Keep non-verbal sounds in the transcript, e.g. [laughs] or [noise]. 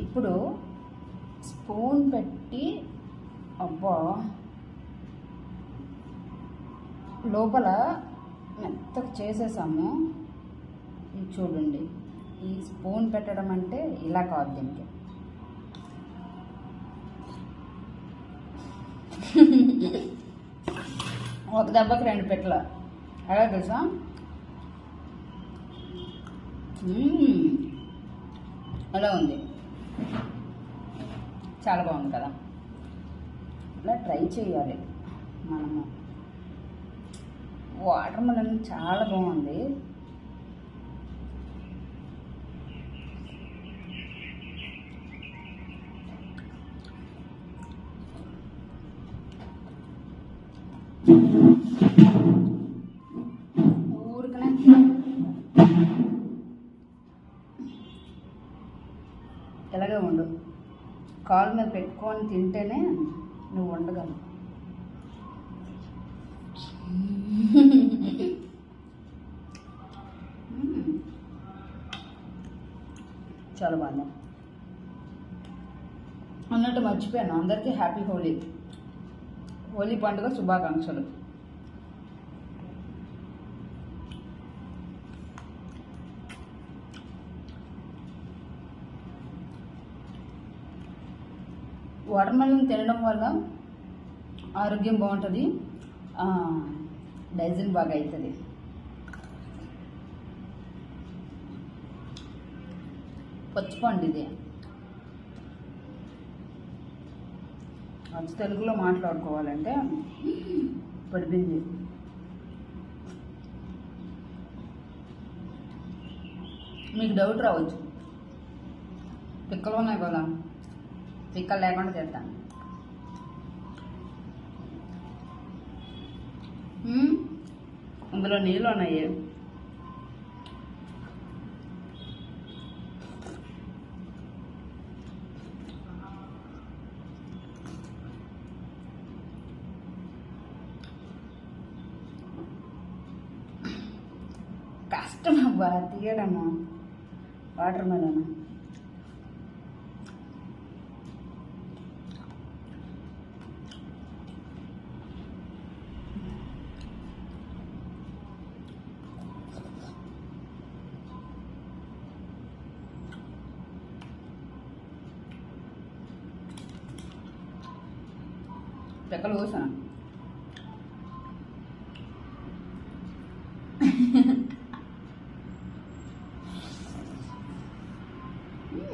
ఇప్పుడు స్పూన్ పెట్టి అబ్బా లోపల మెత్తగా చేసేసాము. ఇది చూడండి. ఈ స్పూన్ పెట్టడం అంటే ఇలా కాదు దీనికి. ఒక దెబ్బకి రెండు పెట్టల. ఎలా తెలుసా? అలా ఉంది? చాలా బాగుంది కదా. ఇలా ట్రై చేయాలి మనము. వాటర్ మెలన్ చాలా బాగుంది. ఊరికనే ఇలాగే ఉండు. కాలు మీద పెట్టుకొని తింటేనే నువ్వు ఉండగలవు. చాలా బాగుంది. అన్నట్టు మర్చిపోయాను. అందరికీ హ్యాపీ హోలీ. హోలీ పండుగ శుభాకాంక్షలు. వాటర్ మెలన్ తినడం వల్ల ఆరోగ్యం బాగుంటుంది. డైజెన్ బాగా అవుతుంది పచ్చిపండు ఇది. మంచి తెలుగులో మాట్లాడుకోవాలంటే పడిపోయింది. మీకు డౌట్ రావచ్చు. పిక్కలు ఉన్నాయి కదా చిక్కలు లేకుండా చేస్తాను అందులో నీళ్ళు ఉన్నాయి. కష్టం అబ్బా తీయడము. Water melon. పెక్కలు కోసాను. [laughs]